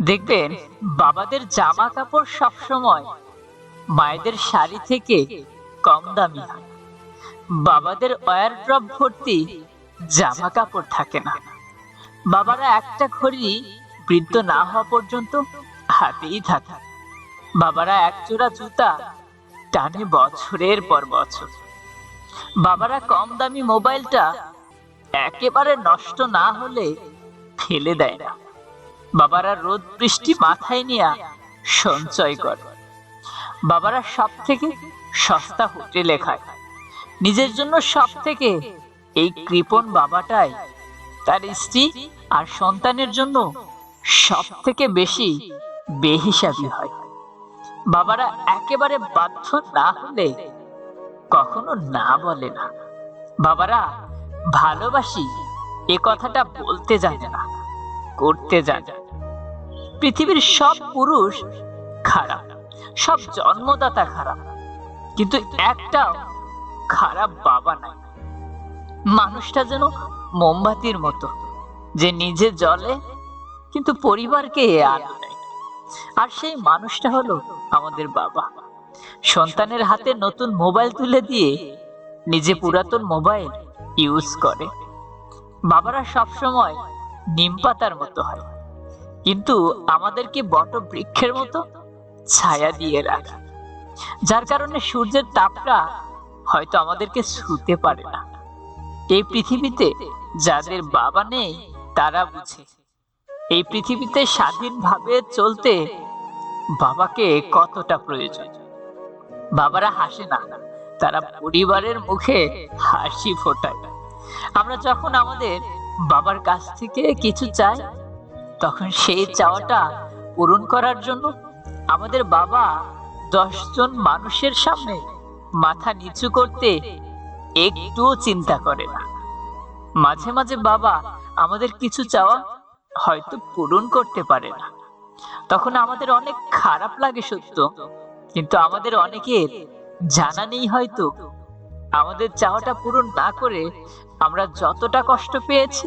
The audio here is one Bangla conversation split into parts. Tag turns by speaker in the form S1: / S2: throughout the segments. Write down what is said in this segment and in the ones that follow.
S1: দেখবেন, বাবাদের জামা কাপড় সবসময় মায়েদের শাড়ি থেকে কম দামি হয়। বাবাদের ওয়ার ড্রপ ভর্তি জামা কাপড় থাকে না। বাবারা একটা ঘড়ি বৃদ্ধ না হওয়া পর্যন্ত হাতেই থাকে। বাবারা এক জোড়া জুতা টানে বছরের পর বছর। বাবারা কম দামি মোবাইলটা একেবারে নষ্ট না হলে ফেলে দেয় না। বাবারা রোদ বৃষ্টি মাথায় নিয়ে সঞ্চয় করে। বাবারা সব থেকে সস্তা হোটেলে খায়। নিজের জন্য সব থেকে এই কৃপণ বাবাটাই তার স্ত্রী আর সন্তানের জন্য সব থেকে বেশি বেহিসাবি হয়। বাবারা একেবারে বাধ্য না হলে কখনো না বলে না। বাবারা ভালোবাসি এ কথাটা বলতে জানে না। করতে জানে পৃথিবীর সব পুরুষ খারাপ, সব জন্মদাতা খারাপ। কিন্তু একটাও খারাপ বাবা নাই। মানুষটা যেন মোমবাতির মতো, যে নিজে জ্বলে, কিন্তু পরিবারকে দেয়। আর সেই মানুষটা হলো আমাদের বাবা। সন্তানের হাতে নতুন মোবাইল তুলে দিয়ে নিজে পুরাতন মোবাইল ইউজ করে। বাবারা সব সময় নিম পাতার মতো হয়। কিন্তু আমাদেরকে বট বৃক্ষের মতো ছায়া দিয়ে রাখে। যার কারণে সূর্যের তাপটা হয়তো আমাদেরকে ছুতে পারে না। এই পৃথিবীতে যাদের বাবা নেই, তারা বুঝে। এই পৃথিবীতে স্বাধীনভাবে চলতে বাবাকে কতটা প্রয়োজন? বাবারা হাসে না। তারা পরিবারের মুখে হাসি ফোটায়। আমরা যখন আমাদের বাবার কাছ থেকে কিছু চাই, তখন সেই চাওয়াটা পূরণ করার জন্য আমাদের বাবা দশজন মানুষের সামনে মাথা নিচু করতে একটুও চিন্তা করে না মাঝে মাঝে বাবা আমাদের কিছু চাওয়া হয়তো পূরণ করতে পারে না। তখন আমাদের অনেক খারাপ লাগে সত্য, কিন্তু আমাদের অনেকের জানা নেই হয়তো। আমাদের চাওয়াটা পূরণ না করে আমরা যতটা কষ্ট পেয়েছি,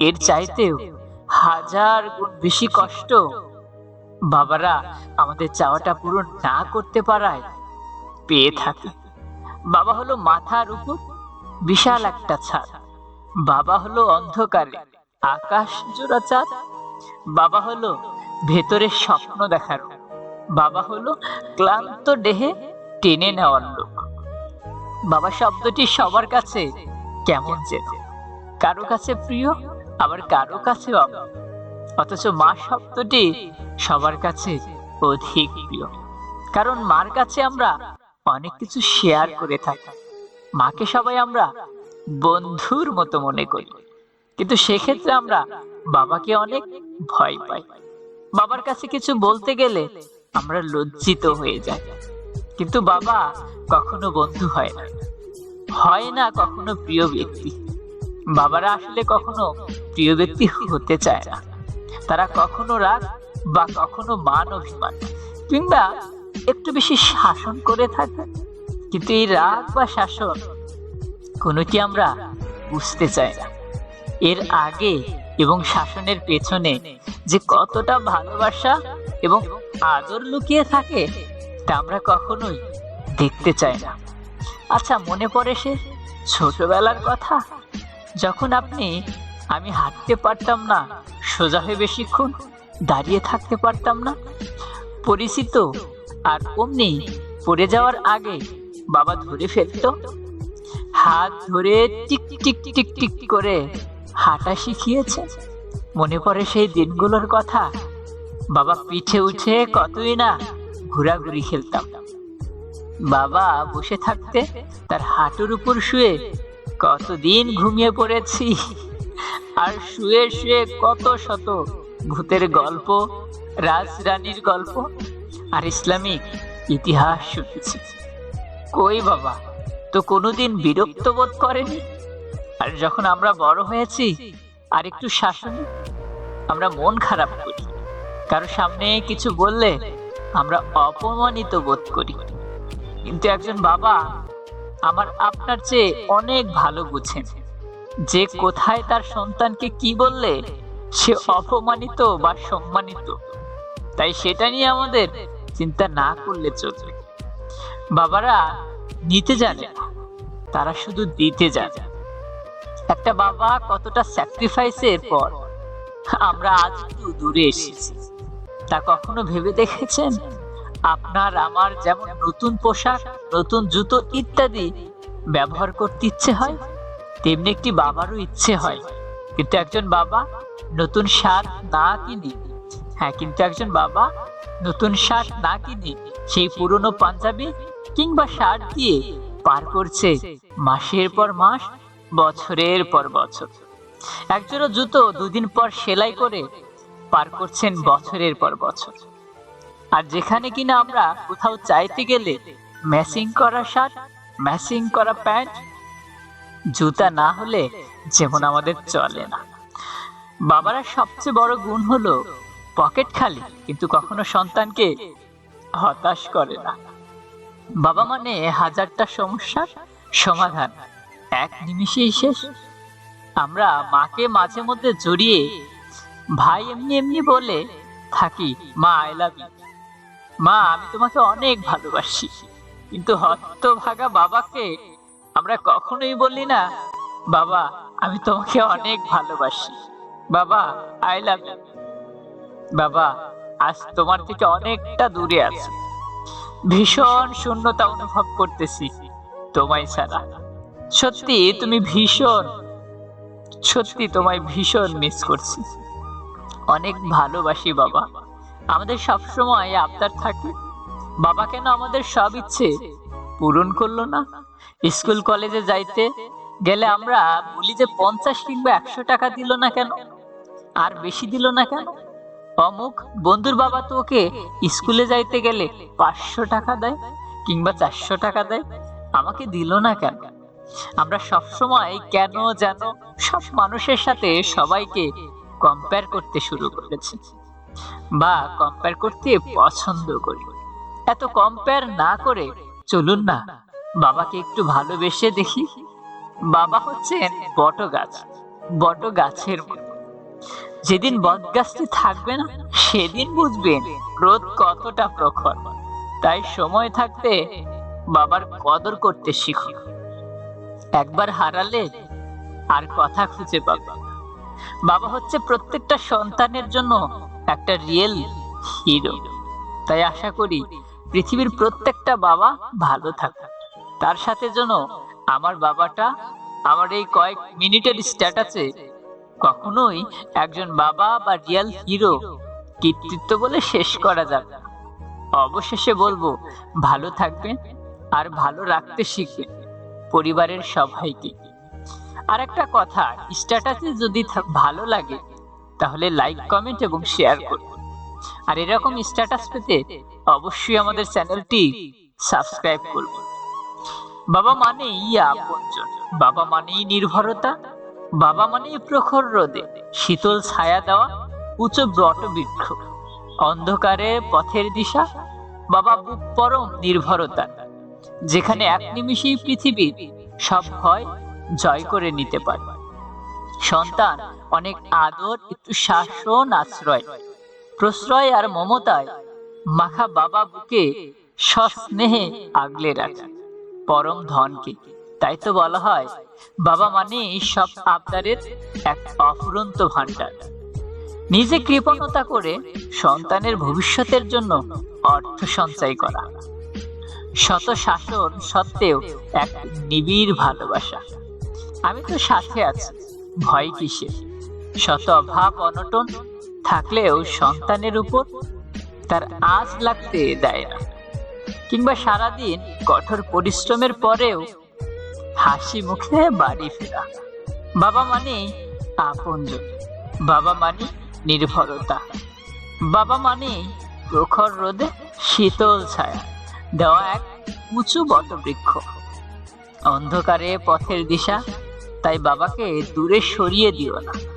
S1: এর চাইতেও হাজার গুণ বেশি কষ্ট। বাবারা, আমাদের চাওয়াটা পূরণ না করতে পারায় পেয়ে থাকে। বাবা হলো মাথার উপর বিশাল একটা ছাদ। বাবা হলো অন্ধকারে আকাশ জোড়া চাঁদ বাবা হলো ভেতরে স্বপ্ন দেখার বাবা হলো ক্লান্ত দেহে টেনে নেওয়ার লোক। বাবা শব্দটি সবার কাছে কেমন যেন। কারও কাছে প্রিয়, আবার কারও কাছে অথচ মা শব্দটি সবার কাছে অধিক প্রিয়। কারণ মার কাছে আমরা অনেক কিছু শেয়ার করে থাকি। মাকে সবাই আমরা বন্ধুর মতো মনে করি। কিন্তু সেক্ষেত্রে আমরা বাবাকে অনেক ভয় পাই। বাবার কাছে কিছু বলতে গেলে আমরা লজ্জিত হয়ে যাই। কিন্তু বাবা কখনো বন্ধু হয় না। হয় না কখনো প্রিয় ব্যক্তি। বাবারা আসলে কখনো প্রিয় ব্যক্তি হতে চায় না। তারা কখনো রাগ বা কখনো মান অভিমান কিংবা একটু বেশি শাসন করে থাকে। কিন্তু এই রাগ বা শাসন কোনোটি আমরা বুঝতে চাই না। এর আগে এবং শাসনের পেছনে যে কতটা ভালোবাসা এবং আদর লুকিয়ে থাকে তা আমরা কখনোই দেখতে চাই না। আচ্ছা মনে পড়ে সে ছোটবেলার কথা? যখন আপনি, আমি হাঁটতে পারতাম না, সোজা হয়ে বেশিক্ষণ দাঁড়িয়ে থাকতে পারতাম না। পরিচিত আর অমনি পড়ে যাওয়ার আগে বাবা ধরে ফেলতো। হাত ধরে টিক টিক টিক টিক করে হাঁটা শিখিয়েছে। মনে পড়ে সেই দিনগুলোর কথা। বাবা পিঠে উঠে কতই না ঘোরাঘুরি খেলতাম। বাবা বসে থাকতে তার হাঁটুর উপর শুয়ে কতদিন ঘুমিয়ে পড়েছি। আর শুয়ে শুয়ে কত শত ভূতের গল্প, রাজরানীর গল্প আর ইসলামিক ইতিহাস শুনেছি। কই বাবা, তো কোনোদিন বিরক্ত বোধ করেনি? আর যখন আমরা বড় হয়েছি, আর একটু শাসন, আমরা মন খারাপ করি। কারও সামনে কিছু বললে আমরা অপমানিত বোধ করি। কিন্তু একজন বাবা আমার আপনার চেয়ে অনেক ভালো বুঝেন। যে কোথায় তার সন্তানকে কি বললে, সে অপমানিত বা সম্মানিত। তাই সেটা নিয়ে আমাদের চিন্তা না করলে চলবে। বাবারা নিতে জানে না, তারা শুধু দিতে জানে। একটা বাবা কতটা স্যাক্রিফাইসের পর আমরা আজ একটু দূরে এসেছি। তা কখনো ভেবে দেখেছেন? আপনার আমার যেমন নতুন পোশাক, নতুন জুতো ইত্যাদি ব্যবহার করতে ইচ্ছে হয়, তেমনি একটি বাবারও ইচ্ছে হয়। কিন্তু একজন বাবা নতুন শার্ট না কিনে হ্যাঁ কিন্তু একজন বাবা নতুন শার্ট না কিনে সেই পুরনো পাঞ্জাবি কিংবা শার্ট দিয়ে পার করছে মাসের পর মাস, বছরের পর বছর। একজোড়া জুতো দুদিন পর সেলাই করে পার করছেন বছরের পর বছর। আর যেখানে কিনা আমরা কোথাও চাইতে গেলে ম্যাচিং করা শার্ট ম্যাচিং করা প্যান্ট, জুতা না হলে যেমন আমাদের চলে না। বাবারা সবচেয়ে বড় গুণ হলো পকেট খালি, কিন্তু কখনো সন্তানকে হতাশ করে না। বাবা মানে হাজারটা সমস্যার সমাধান, এক নিমিষেই শেষ। আমরা মাকে মাঝে মধ্যে জড়িয়ে ভাই এমনি এমনি বলে থাকি, মা আই লাভ ইউ মা, আমি তোমাকে অনেক ভালোবাসি। কিন্তু হতভাগা বাবাকে আমরা কখনোই বলি না, বাবা, আমি তোমাকে অনেক ভালোবাসি। বাবা আই লাভ বাবা, আজ তোমার থেকে অনেকটা দূরে আছি। ভীষণ শূন্যতা অনুভব করতেছি তোমায় ছাড়া। সত্যি, তুমি ভীষণ, সত্যি তোমায় ভীষণ মিস করছি। অনেক ভালোবাসি, বাবা। আমাদের সবসময় আবদার থাকে। বাবা কেন আমাদের সব ইচ্ছে পূরণ করল না? স্কুল, কলেজে যাইতে গেলে আমরা বলি যে পঞ্চাশ কিংবা একশো টাকা দিল না কেন? আর বেশি দিল না কেন? অমুক বন্ধুর বাবা তো ওকে স্কুলে যাইতে গেলে পাঁচশো টাকা দেয় কিংবা চারশো টাকা দেয়, আমাকে দিল না কেন? আমরা সবসময় কেন, যেন সব মানুষের সাথে সবাইকে কম্পেয়ার করতে শুরু করেছি। বা কম্পেয়ার করতে পছন্দ করি। এত কম্পেয়ার না করে চলুন না, বাবাকে একটু ভালোবেসে দেখি। বাবা হচ্ছেন বট গাছ বট গাছের যেদিন বট গাছটি থাকবে না, সেদিন বুঝবেন রোদ কতটা প্রখর। তাই সময় থাকতে বাবার কদর করতে শিখো। একবার হারালে আর কথা খুঁজে পাবে বাবা হচ্ছে প্রত্যেকটা সন্তানের জন্য একটা রিয়েল হিরো তাই আশা করি পৃথিবীর প্রত্যেকটা বাবা ভালো থাকুক। তার সাথে যেন আমার বাবাটা আমার এই কয়েক মিনিটের স্ট্যাটাসে কখনোই একজন বাবা বা রিয়েল হিরো কৃতিত্ব বলে শেষ করা যাবে। অবশেষে বলব, ভালো থাকবেন আর ভালো রাখতে শিখবেন পরিবারের সবাইকে। আর একটা কথা স্ট্যাটাসে যদি ভালো লাগে তাহলে লাইক কমেন্ট এবং শেয়ার করুন। আর এরকম স্ট্যাটাস পেতে অবশ্যই আমাদের চ্যানেলটি সাবস্ক্রাইব করুন। বাবা মানেই আপনজন বাবা মানেই নির্ভরতা, বাবা মানেই প্রখর রোদে, শীতল ছায়া দেওয়া উঁচু ব্রট বৃক্ষ, অন্ধকারে পথের দিশা, বাবা পরম নির্ভরতা, যেখানে এক নিমিষেই পৃথিবীর সব ভয় জয় করে নিতে পারে। সন্তান অনেক আদর, একটু শাসন, আশ্রয়। প্রশ্রয় আর মমতায় মাখা বাবা বুকে সস্নেহে আগলে রাখে। পরম ধনকে। তাই তো বলা হয়, বাবা মানে সব আবদারের এক অফুরন্ত ভান্ডার নিজে কৃপণতা করে সন্তানের ভবিষ্যতের জন্য অর্থ সঞ্চয় করা। শত শাসন সত্ত্বেও এক নিবিড় ভালোবাসা। আমি তো সাথে আছি, ভয় কিসে শত অভাব অনটন থাকলেও সন্তানের উপর তার আজ লাগতে দেয় না। কিংবা সারাদিন কঠোর পরিশ্রমের পরেও হাসি মুখে বাড়ি ফেরা। বাবা মানে আপনজন। বাবা মানে নির্ভরতা। বাবা মানে প্রখর রোদে শীতল ছায়া। দেওয়া এক উঁচু বটবৃক্ষ। অন্ধকারে পথের দিশা তাই বাবাকে দূরে সরিয়ে দিও না।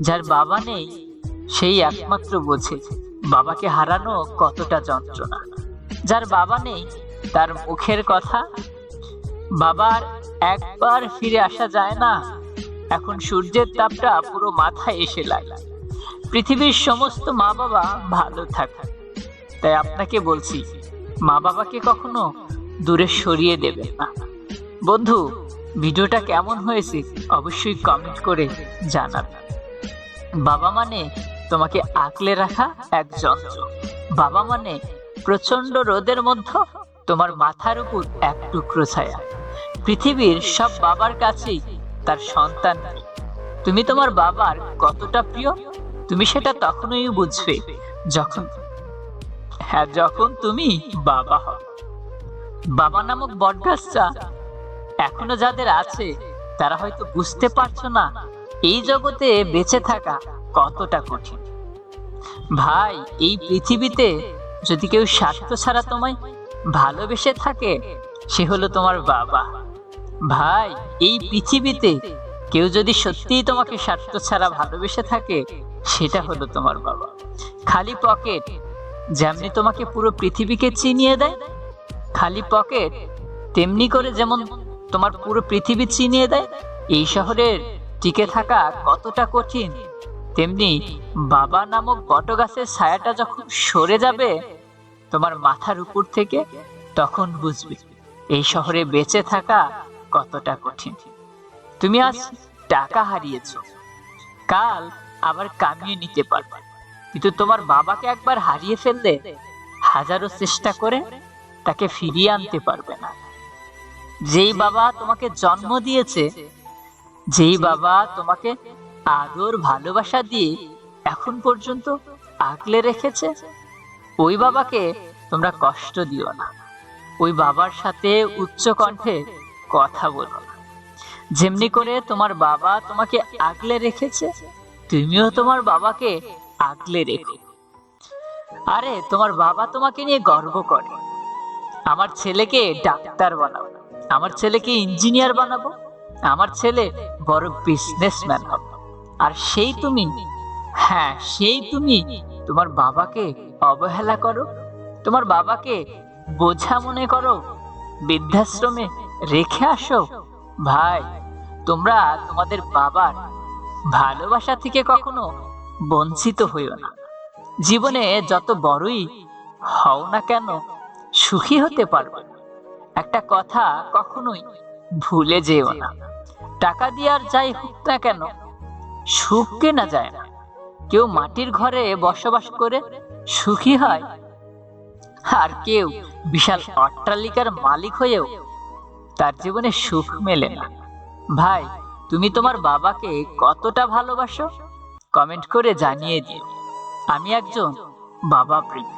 S1: যার বাবা নেই, সেই একমাত্র বোঝে বাবাকে হারানো কতটা যন্ত্রণা। যার বাবা নেই, তার মুখের কথা বাবার একবার ফিরে আসা যায় না। এখন সূর্যের তাপটা পুরো মাথায় এসে লাগে। পৃথিবীর সমস্ত মা বাবা ভালো থাকে তাই আপনাকে বলছি মা বাবাকে কখনো দূরে সরিয়ে দেবেন না। বন্ধু, ভিডিওটা কেমন হয়েছে অবশ্যই কমেন্ট করে জানাবেন। বাবা মানে তোমাকে আঁকলে রাখা এক যন্ত্র বাবা মানে প্রচণ্ড রোদের মধ্যে তোমার মাথার উপর এক টুকরো ছায়া। পৃথিবীর সব বাবার কাছেই তার সন্তান। তুমি তোমার বাবার কতটা প্রিয়, তুমি সেটা তখনই বুঝবে যখন হ্যাঁ যখন তুমি বাবা হও। বাবা নামক বটগাছটা এখনও যাদের আছে, তারা হয়তো বুঝতে পারছ না এই জগতে বেঁচে থাকা কতটা কঠিন? ভাই, এই পৃথিবীতে যদি কেউ স্বার্থ ছাড়া তোমায় ভালোবেসে থাকে, সে হলো তোমার বাবা। ভাই, এই পৃথিবীতে কেউ যদি সত্যিই তোমাকে স্বার্থ ছাড়া ভালোবেসে থাকে, সেটা হলো তোমার বাবা। খালি পকেট, যেমনি তোমাকে পুরো পৃথিবীকে চিনিয়ে দেয়, খালি পকেট, তেমনি করে যেমন তোমার পুরো পৃথিবী চিনিয়ে দেয়, এই শহরের টিকে থাকা কতটা কঠিন, তেমনি বাবা নামক বটগাছের ছায়াটা যখন সরে যাবে, তোমার মাথার উপর থেকে তখন বুঝবে এই শহরে বেঁচে থাকা কতটা কঠিন। তুমি আজ টাকা হারিয়েছো, কাল আবার কামিয়ে নিতে পারবে। কিন্তু তোমার বাবাকে একবার হারিয়ে ফেললে হাজারো চেষ্টা করে তাকে ফিরিয়ে আনতে পারবে না। যেই বাবা তোমাকে জন্ম দিয়েছে যেই বাবা তোমাকে আদর, ভালোবাসা দিয়ে এখন পর্যন্ত আগলে রেখেছে, ওই বাবাকে তোমরা কষ্ট দিও না। ওই বাবার সাথে উচ্চ কণ্ঠে কথা বলো না। যেমনি করে তোমার বাবা তোমাকে আগলে রেখেছে, তুমিও তোমার বাবাকে আগলে রেখো। আরে, তোমার বাবা তোমাকে নিয়ে গর্ব করে। আমার ছেলেকে ডাক্তার বানাবো আমার ছেলেকে ইঞ্জিনিয়ার বানাবো আমার ছেলে বড় বিজনেসম্যান হবে। আর সেই তুমি হ্যাঁ সেই তুমি তোমার বাবাকে অবহেলা করো, তোমার বাবাকে বোঝা মনে করো, বৃদ্ধাশ্রমে রেখে আসো। ভাই, তোমরা তোমাদের বাবার ভালোবাসা থেকে কখনো বঞ্চিত হইও না। জীবনে যত বড়ই হও না কেন, সুখী হতে পারবে। একটা কথা কখনোই ভুলে যেও না। টাকা দিয়ে আর যাই হোক না কেন, সুখ কেনা যায় না। কেউ মাটির ঘরে বসবাস করে সুখী হয়, আর কেউ বিশাল অট্টালিকার মালিক হয়েও তার জীবনে সুখ মেলে না। ভাই, তুমি তোমার বাবাকে কতটা ভালোবাসো? কমেন্ট করে জানিয়ে দিও। আমি একজন বাবা প্রেমী।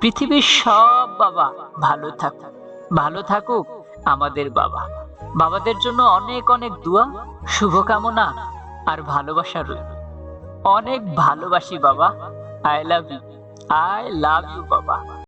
S1: পৃথিবীর সব বাবা ভালো থাকুক ভালো থাকুক। আমাদের বাবা। বাবাদের জন্য অনেক অনেক দোয়া, শুভকামনা আর ভালোবাসা রইল। অনেক ভালোবাসি বাবা। I love you I love you বাবা।